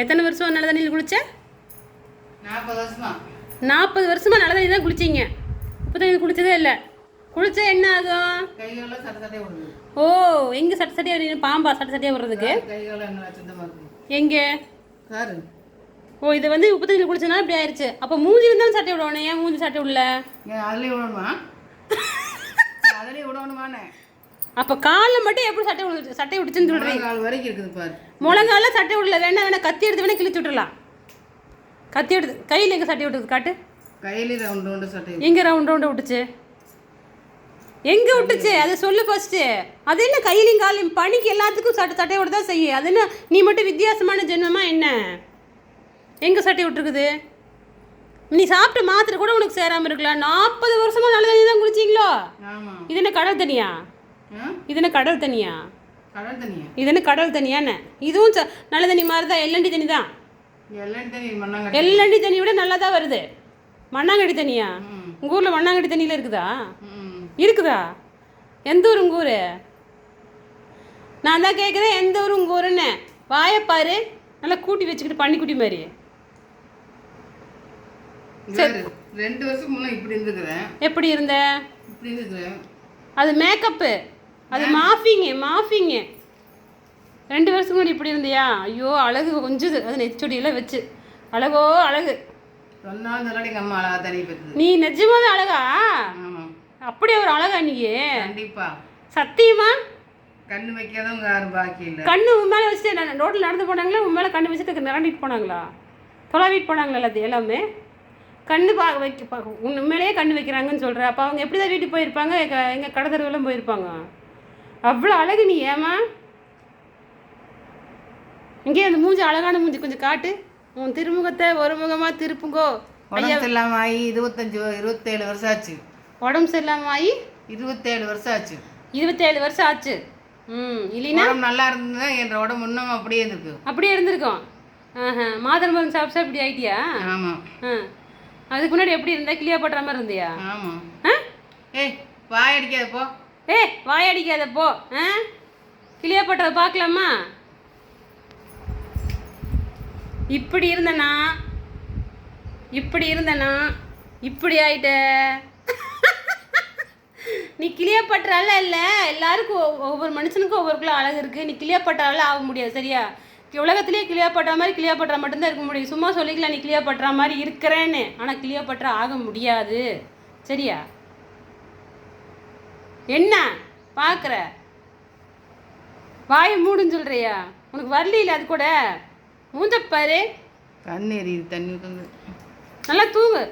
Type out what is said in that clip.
எத்தனை வருஷம் நல்ல தண்ணியில் குளிச்ச? நாற்பது வருஷமா. நல்ல தண்ணி தான் குளிச்சிங்க. உப்பு தண்ணி குளிச்சதே இல்லை. குளிச்சா என்ன ஆகும்? சட்டையே ஓ எங்கே சட்ட சட்டையாக வருது? பாம்பா சட்ட சட்டையாக வர்றதுக்கு? எங்கே? ஓ இது வந்து உப்பு தண்ணியில் குளிச்சனால இப்படி ஆயிடுச்சு அப்போ மூஞ்சி இருந்தாலும் சட்டை விடணும் ஏன் மூஞ்சி சட்டை விடல? ஏன் அதுலேயும் விடணுமா? அதுலேயும் விடணுமானே. அப்போ காலில் மட்டும் எப்படி சட்டை விடு சட்டை விடுச்சுன்னு சொல்கிறீங்க கால் வரைக்கும் இருக்குது பாரு. முழங்கால சட்டை விடல வேணா வேணா கத்தி எடுத்து வேணா கிழிச்சு விட்டுறலாம். கத்தி எடுத்து கையில் எங்கே சட்டை விட்டுறது காட்டு. கையிலே ரவுண்டு ரவுண்டு சட்டை எங்கே ரவுண்ட் ரவுண்டு விட்டுச்சு எங்கே விட்டுச்சு அதை சொல்லு ஃபஸ்ட்டு அது என்ன கையிலையும் காலையும் பனிக்கு எல்லாத்துக்கும் சட்டை சட்டை விட தான் செய்யும். அது என்ன நீ மட்டும் வித்தியாசமான ஜென்மமா என்ன? எங்கே சட்டை விட்டுருக்குது நீ சாப்பிட்ட மாத்திரை கூட உனக்கு சேராமல் இருக்கலாம். நாற்பது வருஷமா நல்ல தண்ணி தான் குளிச்சிங்களோ ஆமாம் இது என்ன கடல் தண்ணியா? ஆ இது என்ன கடல் தண்ணியா? கடல் தண்ணியா? இது என்ன கடல் தண்ணியான்னு இதுவும் நல்ல தண்ணி மாதிரி தான். எல்லண்டி தண்ணி தான் எல்லண்டி தண்ணி விட நல்லா தான் வருது? மண்ணாங்கடி தண்ணியா? உங்கள் ஊரில் மண்ணாங்கடி தண்ணியில் இருக்குதா? இருக்குதா? எந்த ஊர் உங்கள் ஊர்? நான் தான் கேட்குறேன் எந்த ஊர் உங்கள் ஊருன்னு? வாயை பாரு. நல்லா கூட்டி வச்சுக்கிட்டு பன்னிக்குட்டி மாதிரி. ரெண்டு வருஷம் முன்னே இப்படி இருந்துக்கிறேன் எப்படி இருந்த? இப்படி இருந்துக்கிறேன் அது மேக்கப்பு அது மாஃபிங்கு மாஃபிங்கு. ரெண்டு வருஷத்துக்கு முன்னாடி இப்படி இருந்தியா? ஐயோ அழகு கொஞ்சது. அது நெச்சொடியெல்லாம் வச்சு. அழகோ அழகு. நீ நிஜமாவே அழகா? ஆமாம் அப்படியே ஒரு அழகா நீ கண்டிப்பா. சத்தியமா? கண்ணு வைக்காதவங்க யாரும் பாக்கி இல்லை. கண்ணு உன் மேலே வச்சுட்டு நான் ரோட்டில் நடந்து போனாங்களா? உன் மேலே கண்ணு வச்சுட்டு நிரண்டிட்டு போனாங்களா? தொலைவிட்டு போனாங்களா எல்லாத்தையும் எல்லாமே? கண்ணு பா வைக்க மேலேயே கண்ணு வைக்கிறாங்கன்னு சொல்கிற அப்போ அவங்க எப்படி தான் வீட்டுக்கு போயிருப்பாங்க? எங்கள் கடத்தருவெல்லாம் போயிருப்பாங்க? அவ்வளோ அழகு நீ ஏமா இங்கே அந்த மூஞ்சி அழகான மூஞ்சி கொஞ்சம் காட்டு. உன் திருமுகத்தை ஒரு முகமாக திருப்புங்கோ. உடம்பு இல்லாமல் ஆகி இருபத்தஞ்சு இருபத்தேழு வருஷம் ஆச்சு உடம்பு சரியில்லாமல் ஆகி இருபத்தேழு வருஷம் ஆச்சு இருபத்தேழு வருஷம் ஆச்சு. ம் இல்லைன்னா? உடம்பு நல்லா இருந்ததுன்னா என் உடம்பு இன்னும் அப்படியே இருக்கு. அப்படியே இருந்திருக்கும். ஆஹா மாதர் மருந்து சாப்பிட்டா இப்படி ஆயிட்டியா? ஆமாம் ஆ அதுக்கு முன்னாடி எப்படி இருந்தா? கிளியா பட்டுற மாதிரி இருந்தியா? ஆமாம் ஆ? ஏய் வாய் அடிக்காத போ. ஏய் வாயடிக்காத போ. ஆ? கிளியா பட்டுறத பார்க்கலாமா? இப்படி இருந்தனா? இப்படி இருந்தனா? இப்படி ஆயிட்ட? நீ கிளியப்பட்டால இல்லை? எல்லாருக்கும் ஒவ்வொரு மனுஷனுக்கும் ஒவ்வொருக்குள்ள அழகு இருக்குது நீ கிளியப்பட்டால ஆக முடியாது சரியா? உலகத்திலேயே பட்டுற மாதிரி கிளியாப்பட்டா மட்டும்தான் இருக்க முடியும். சும்மா சொல்லிக்கலாம் நீ கிளியாப்பட்டா மாதிரி இருக்கிறேன்னு. ஆனால் கிளியாப்பட்டா ஆக முடியாது சரியா? என்ன? பார்க்குற வாயை மூடுன்னு சொல்கிறியா உனக்கு வரலையில அது கூட? மூஞ்ச பாரு. கண்ணு எரியுது தண்ணி நல்லா தூங்கு.